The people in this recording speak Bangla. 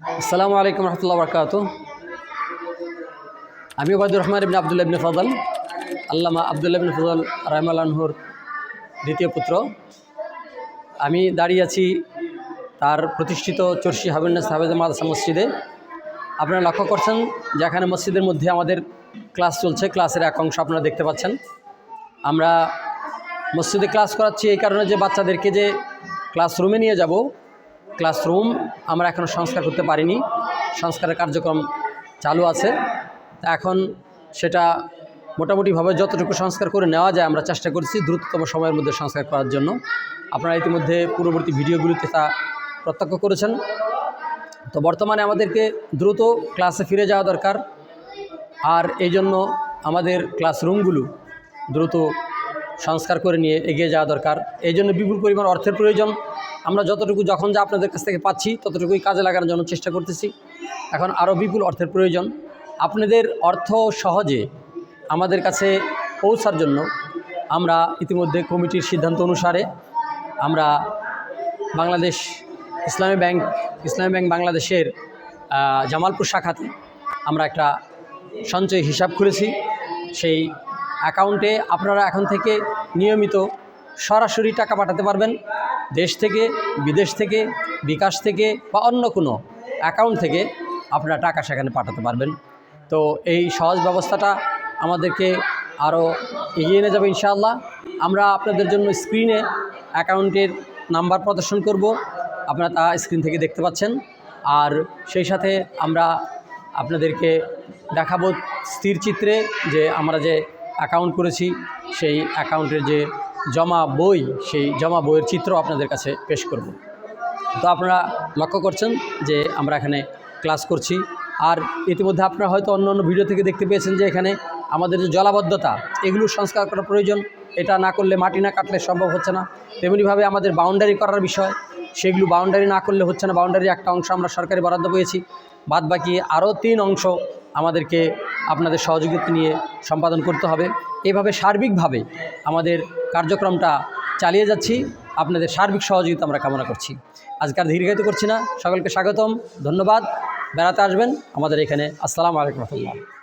আসসালামু আলাইকুম রহমতুল্লাহ বরকাত আমি ওবায়দুর রহমান ইবনে আবদুল্লাহ ইবনে ফজল আল্লামা আবদুল্লাহ ইবনে ফজল রহমালানহুর দ্বিতীয় পুত্র। আমি দাঁড়িয়ে আছি তার প্রতিষ্ঠিত চর্ষি হাবিনাস হাফেজ মাদাসা মসজিদে। আপনারা লক্ষ্য করছেন যে এখানে মসজিদের মধ্যে আমাদের ক্লাস চলছে, ক্লাসের এক অংশ আপনারা দেখতে পাচ্ছেন। আমরা মসজিদে ক্লাস করাচ্ছি এই কারণে যে বাচ্চাদেরকে যে ক্লাসরুমে নিয়ে যাব ক্লাসরুম আমরা এখনও সংস্কার করতে পারিনি। সংস্কারের কার্যক্রম চালু আছে। এখন সেটা মোটামুটিভাবে যতটুকু সংস্কার করে নেওয়া যায় আমরা চেষ্টা করছি দ্রুততম সময়ের মধ্যে সংস্কার করার জন্য। আপনারা ইতিমধ্যে পূর্ববর্তী ভিডিওগুলিতে তা প্রত্যক্ষ করেছেন। তো বর্তমানে আমাদেরকে দ্রুত ক্লাসে ফিরে যাওয়া দরকার। আর এই জন্য আমাদের ক্লাসরুমগুলো দ্রুত সংস্কার করে নিয়ে এগিয়ে যাওয়া দরকার। এই জন্য বিপুল পরিমাণ অর্থের প্রয়োজন। আমরা যতটুকু যখন যা আপনাদের কাছ থেকে পাচ্ছি, ততটুকুই কাজে লাগানোর জন্য চেষ্টা করতেছি। এখন আরও বিপুল অর্থের প্রয়োজন। আপনাদের অর্থ সহজে আমাদের কাছে পৌঁছার জন্য আমরা ইতিমধ্যে কমিটির সিদ্ধান্ত অনুসারে আমরা বাংলাদেশ ইসলামী ব্যাংক ইসলামী ব্যাংক বাংলাদেশের জামালপুর শাখাতে আমরা একটা সঞ্চয় হিসাব খুলেছি। সেই অ্যাকাউন্টে আপনারা এখন থেকে নিয়মিত সরাসরি টাকা পাঠাতে পারবেন। দেশ থেকে, বিদেশ থেকে, বিকাশ থেকে বা অন্য কোনো অ্যাকাউন্ট থেকে আপনারা টাকা সেখানে পাঠাতে পারবেন। তো এই সহজ ব্যবস্থাটা আমাদেরকে আরও এগিয়ে নিয়ে যাবে ইনশাআল্লাহ। আমরা আপনাদের জন্য স্ক্রিনে অ্যাকাউন্টের নাম্বার প্রদর্শন করব। আপনারা তা স্ক্রিন থেকে দেখতে পাচ্ছেন। আর সেই সাথে আমরা আপনাদেরকে দেখাবো স্থির চিত্রে যে আমরা যে অ্যাকাউন্ট করেছি, সেই অ্যাকাউন্টের যে জমা বই, সেই জমা বইয়ের চিত্র আপনাদের কাছে পেশ করব। তো আপনারা লক্ষ্য করছেন যে আমরা এখানে ক্লাস করছি। আর ইতিমধ্যে আপনারা হয়তো অন্য অন্য ভিডিও থেকে দেখতে পেয়েছেন যে এখানে আমাদের যে জলাবদ্ধতা, এগুলো সংস্কার করা প্রয়োজন। এটা না করলে মাটি না কাটলে সম্ভব হচ্ছে না। তেমনিভাবে আমাদের বাউন্ডারি করার বিষয়, সেগুলো বাউন্ডারি না করলে হচ্ছে না। বাউন্ডারি একটা অংশ আমরা সরকারি বরাদ্দ পেয়েছি। বাদ বাকি আরও তিন অংশ আমাদেরকে আপনাদের সহযোগিতা নিয়ে সম্পাদন করতে হবে। এভাবে সার্বিকভাবে আমাদের কার্যক্রমটা চালিয়ে যাচ্ছি। আপনাদের সার্বিক সহযোগিতা আমরা কামনা করছি। আজকাল দীর্ঘায়িত করছি না। সকলকে স্বাগতম। ধন্যবাদ। বেড়াতে আসবেন। আমাদের এখানে আসসালামু আলাইকুম রহমতুল্লাহ।